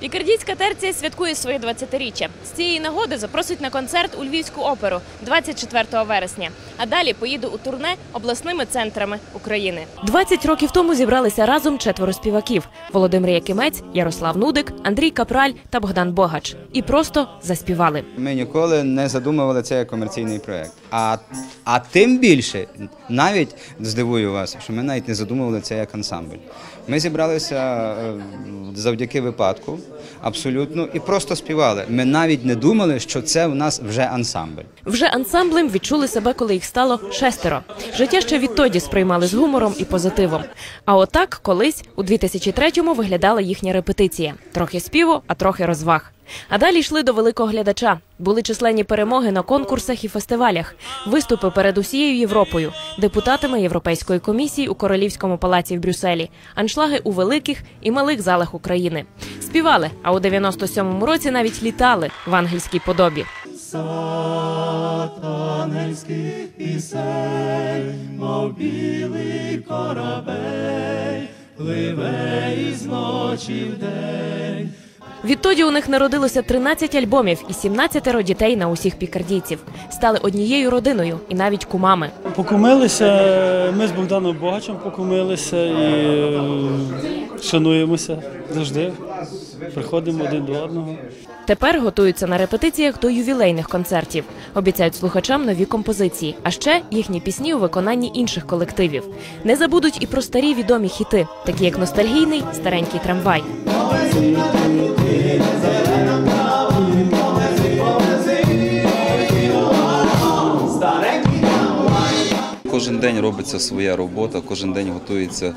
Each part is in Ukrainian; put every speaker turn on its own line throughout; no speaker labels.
Пікардійська терція святкує своє 20-річчя. З цієї нагоди запросить на концерт у Львівську оперу 24 вересня. А далі поїде у турне обласними центрами України. 20 років тому зібралися разом четверо співаків: Володимир Якимець, Ярослав Нудик, Андрій Капраль та Богдан Богач. І просто заспівали.
Ми ніколи не задумували це як комерційний проект. А, а тим більше, навіть здивую вас, що ми навіть не задумували це як ансамбль. Ми зібралися е, завдяки випадку, абсолютно, і просто співали. Ми навіть не думали, що це в нас вже ансамбль.
Вже ансамблем відчули себе, коли їх стало шестеро. Життя ще відтоді сприймали з гумором і позитивом. А отак колись у 2003-му виглядала їхня репетиція: трохи співу, а трохи розваг. А далі йшли до великого глядача. Були численні перемоги на конкурсах і фестивалях, виступи перед усією Європою, депутатами Європейської комісії у Королівському палаці в Брюсселі, аншлаги у великих і малих залах України. Співали, а у 97-му році навіть літали в ангельській подобі.
ангельських пісень, мов білий корабель, пливе із ночі в день.
Відтоді у них народилося 13 альбомів і 17 дітей на усіх пікардійців. Стали однією родиною і навіть кумами.
Покумилися, ми з Богданом Богачем покумилися і е, шануємося завжди. Приходимо один до одного.
Тепер готуються на репетиціях до ювілейних концертів. Обіцяють слухачам нові композиції, а ще їхні пісні у виконанні інших колективів. Не забудуть і про старі відомі хіти, такі як ностальгійний старенький трамвай.
Кожен день робиться своя робота, кожен день готується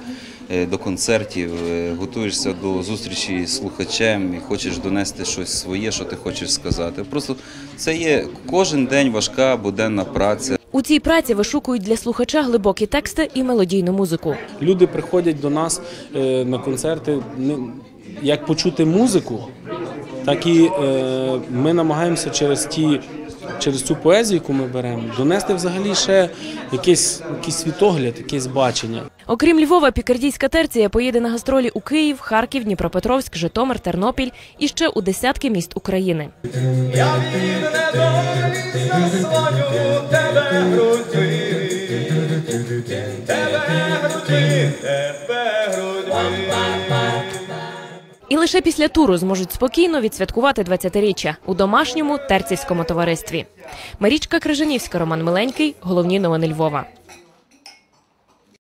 е, до концертів, е, готуєшся до зустрічі з слухачем і хочеш донести щось своє, що ти хочеш сказати. Просто це є кожен день важка буденна праця.
У цій праці вишукують для слухача глибокі тексти і мелодійну музику.
Люди приходять до нас е, на концерти як почути музику, так і е, ми намагаємося через ті. Через цю поезію, яку ми беремо, донести взагалі ще якийсь, якийсь світогляд, якесь бачення.
Окрім Львова, пікардійська терція поїде на гастролі у Київ, Харків, Дніпропетровськ, Житомир, Тернопіль і ще у десятки міст України.
Я тебе грудьми, тебе грудьми, тебе грудьми.
Лише після туру зможуть спокійно відсвяткувати 20-річчя у домашньому терцівському товаристві. Марічка Крижанівська, Роман Миленький. Головні новини Львова.